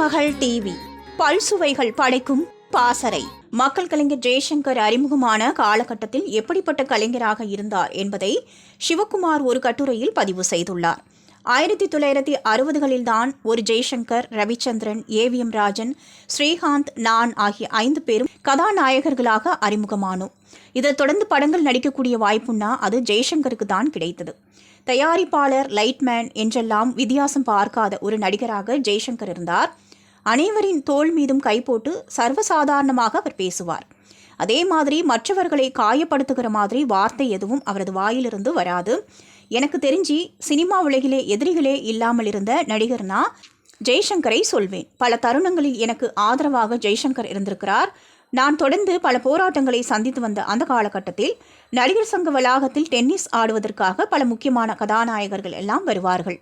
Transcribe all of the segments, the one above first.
மகள் டிவி. பல்சுவைகள் படைக்கும் பாசறை. மக்கள் கலைஞர் ஜெய்சங்கர் அறிமுகமான காலகட்டத்தில் எப்படிப்பட்ட கலைஞராக இருந்தார் என்பதை சிவகுமார் ஒரு கட்டுரையில் பதிவு செய்துள்ளார். ஆயிரத்தி தொள்ளாயிரத்தி அறுபதுகளில்தான் ஒரு ஜெய்சங்கர் ரவிச்சந்திரன் ஏவிஎம் ராஜன் ஸ்ரீகாந்த் நான் ஆகிய ஐந்து பேரும் கதாநாயகர்களாக அறிமுகமானோம் இதை தொடர்ந்து படங்கள் நடிக்கக்கூடிய வாய்ப்புன்னா அது ஜெய்சங்கருக்கு தான் கிடைத்தது. தயாரிப்பாளர் லைட்மேன் என்றெல்லாம் வித்தியாசம் பார்க்காத ஒரு நடிகராக ஜெய்சங்கர் இருந்தார். அனைவரின் தோள் மீதும் கை போட்டு சர்வசாதாரணமாக அவர் பேசுவார். அதே மாதிரி மற்றவர்களை காயப்படுத்துகிற மாதிரி வார்த்தை எதுவும் அவரது வாயிலிருந்து வராது. எனக்கு தெரிஞ்சு சினிமா உலகிலே எதிரிகளே இல்லாமல் இருந்த நடிகர்னா ஜெய்சங்கரை சொல்வேன். பல தருணங்களில் எனக்கு ஆதரவாக ஜெய்சங்கர் இருந்திருக்கிறார். நான் தொடர்ந்து பல போராட்டங்களை சந்தித்து வந்த அந்த காலகட்டத்தில் நடிகர் சங்க வளாகத்தில் டென்னிஸ் ஆடுவதற்காக பல முக்கியமான கதாநாயகர்கள் எல்லாம் வருவார்கள்.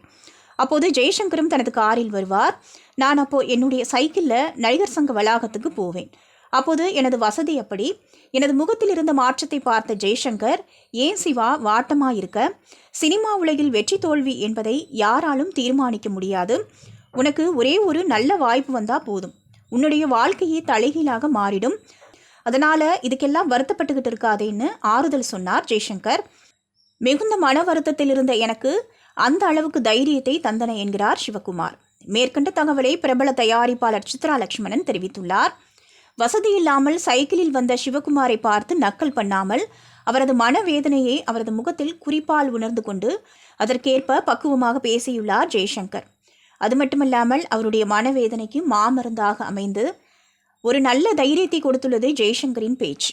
அப்போது ஜெய்சங்கரும் தனது காரில் வருவார். நான் அப்போ என்னுடைய சைக்கிளில் நடிகர் சங்க வளாகத்துக்கு போவேன். அப்போது எனது வசதி அப்படி எனது முகத்தில் இருந்த மாற்றத்தை பார்த்த ஜெய்சங்கர் ஏன் சிவா வாட்டமாக இருக்க? சினிமா உலகில் வெற்றி தோல்வி என்பதை யாராலும் தீர்மானிக்க முடியாது. உனக்கு ஒரே ஒரு நல்ல வாய்ப்பு வந்தால் போதும். உன்னுடைய வாழ்க்கையே தலைகீழாக மாறிடும். அதனால் இதுக்கெல்லாம் வருத்தப்பட்டுக்கிட்டு இருக்காதேன்னு ஆறுதல் சொன்னார் ஜெய்சங்கர். மிகுந்த மன வருத்தத்தில் இருந்த எனக்கு அந்த அளவுக்கு தைரியத்தை தந்தன என்கிறார் சிவகுமார். மேற்கண்ட தகவலை பிரபல தயாரிப்பாளர் சித்ரா லட்சுமணன் தெரிவித்துள்ளார். வசதி இல்லாமல் சைக்கிளில் வந்த சிவகுமாரை பார்த்து நக்கல் பண்ணாமல் அவரது மனவேதனையை அவரது முகத்தில் குறிப்பால் உணர்ந்து கொண்டு அதற்கேற்ப பக்குவமாக பேசியுள்ளார் ஜெய்சங்கர். அது மட்டுமல்லாமல் அவருடைய மனவேதனைக்கு மாமருந்தாக அமைந்து ஒரு நல்ல தைரியத்தை கொடுத்துள்ளது ஜெய்சங்கரின் பேச்சு.